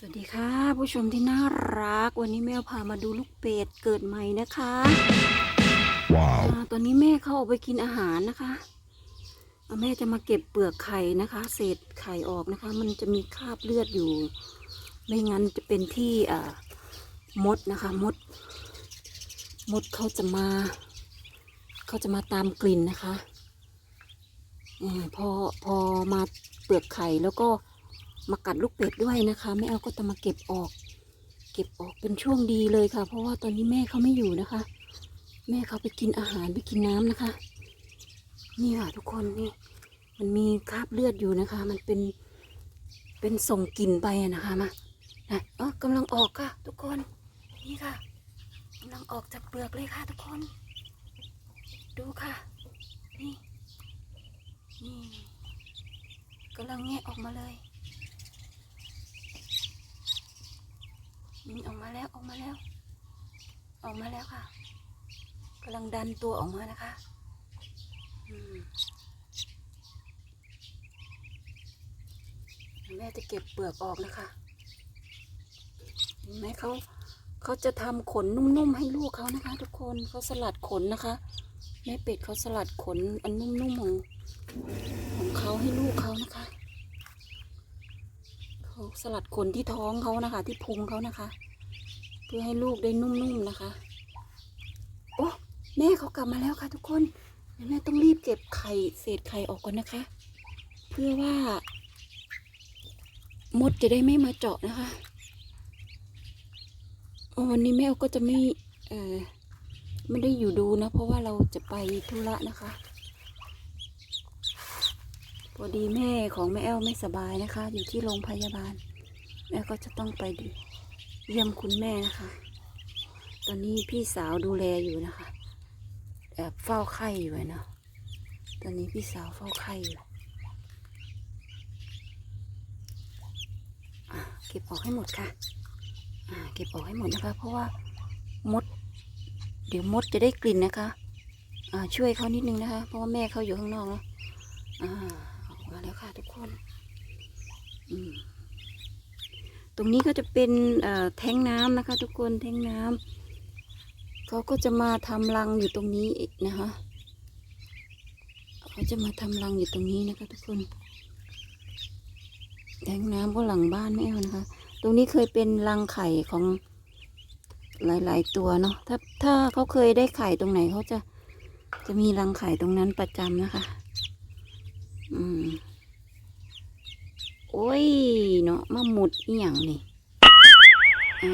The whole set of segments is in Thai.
สวัสดีค่ะ ผู้ชมที่น่ารัก วันนี้แม่พามาดูลูกเป็ดเกิดใหม่นะคะ Wow. อ่าตอนนี้แม่เขาออกไปกินอาหารนะคะอ่าแม่จะมาเก็บเปลือกไข่นะคะ เศษไข่ออกนะคะ มันจะมีคราบเลือดอยู่ ไม่งั้นจะเป็นที่อ่ามดนะคะมด มดเขาจะมาเขาจะมาตามกลิ่นนะคะอาพอพอมาเปลือกไข่แล้วก็ มากัดลูกเป็ดด้วยนะคะแม่เอาก็จะมาเก็บออก เก็บออกเป็นช่วงดีเลยค่ะ เพราะว่าตอนนี้แม่เขาไม่อยู่นะคะ แม่เขาไปกินอาหารไปกินน้ำนะคะ นี่ค่ะทุกคนนี่มันมีคราบเลือดอยู่นะคะ มันเป็นเป็นส่งกลิ่นไปนะคะมานะเออกำลังออกค่ะ ทุกคนนี่ค่ะกำลังออกจากเปลือกเลยค่ะ ทุกคน ดูค่ะ นี่นี่กำลังแงะออกมาเลย นี่ออกมาแล้วออกมาแล้ว ออกมาแล้วค่ะกำลังดันตัวออกมานะคะแม่จะเก็บเปลือกออกนะคะเห็นไหมเขาเขาจะทำขนนุ่มๆให้ลูกเขานะคะ ทุกคนเขาสลัดขนนะคะแม่เป็ดเขาสลัดขนอันนุ่มๆของของเขาให้ลูกเขานะคะ เขาสลัดขนที่ท้องเขานะคะ ที่พุงเขานะคะ เพื่อให้ลูกได้นุ่มๆนะคะ โอ้แม่เขากลับมาแล้วค่ะทุกคนแม่ต้องรีบเก็บไข่เศษไข่ออกก่อนนะคะ เพื่อว่ามดจะได้ไม่มาเจาะนะคะวันนี้แม่ก็จะไม่เออไม่ได้อยู่ดูนะ เพราะว่าเราจะไปธุระนะคะ พอดีแม่ของแม่แอลไม่สบายนะคะ อยู่ที่โรงพยาบาล แม่ก็จะต้องไปดูเยี่ยมคุณแม่นะคะ ตอนนี้พี่สาวดูแลอยู่นะคะแอบเฝ้าไข้อยู่เนาะตอนนี้พี่สาวเฝ้าไข้อยู่เก็บออกให้หมดค่ะเก็บออกให้หมดนะคะ เพราะว่ามด เดี๋ยวมดจะได้กลิ่นนะคะช่วยเขานิดนึงนะคะ เพราะว่าแม่เขาอยู่ข้างนอกแล้วอ่า มาแล้วค่ะทุกคน อืมตรงนี้ก็จะเป็นแท้งน้ำนะคะ ทุกคนแท้งน้ำเขาก็จะมาทำรังอยู่ตรงนี้นะคะเขาจะมาทำรังอยู่ตรงนี้นะคะ ทุกคนแท้งน้ำก็หลังบ้านไม่เอานะคะ ตรงนี้เคยเป็นรังไข่ของหลาย ๆ ตัวเนาะถ้าถ้าเขาเคยได้ไข่ตรงไหนเขาจะจะมีรังไข่ตรงนั้นประจำนะคะ อืมโอ้ยเนาะมาหมุดอีหยังนี่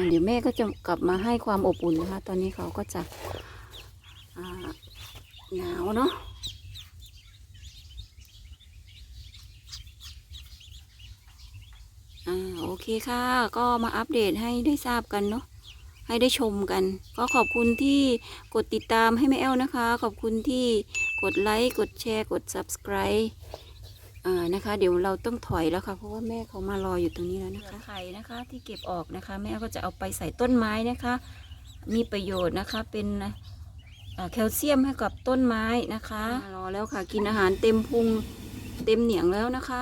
เดี๋ยวแม่ก็จะกลับมาให้ความอบอุ่นนะคะ ตอนนี้เขาก็จะหนาวเนาะอ่าโอเคค่ะ ก็มาอัปเดตให้ได้ทราบกันเนาะ ให้ได้ชมกัน ก็ขอบคุณที่กดติดตามให้แม่แอลนะคะ ขอบคุณที่กดไลค์กดแชร์กด subscribe อ่านะคะ เดี๋ยวเราต้องถอยแล้วค่ะ เพราะว่าแม่เขามารออยู่ตรงนี้แล้วนะคะไข่นะคะที่เก็บออกนะคะ แม่ก็จะเอาไปใส่ต้นไม้นะคะ มีประโยชน์นะคะเป็นอ่าแคลเซียมให้กับต้นไม้นะคะรอแล้วค่ะ กินอาหารเต็มพุงเต็มเหนียงแล้วนะคะ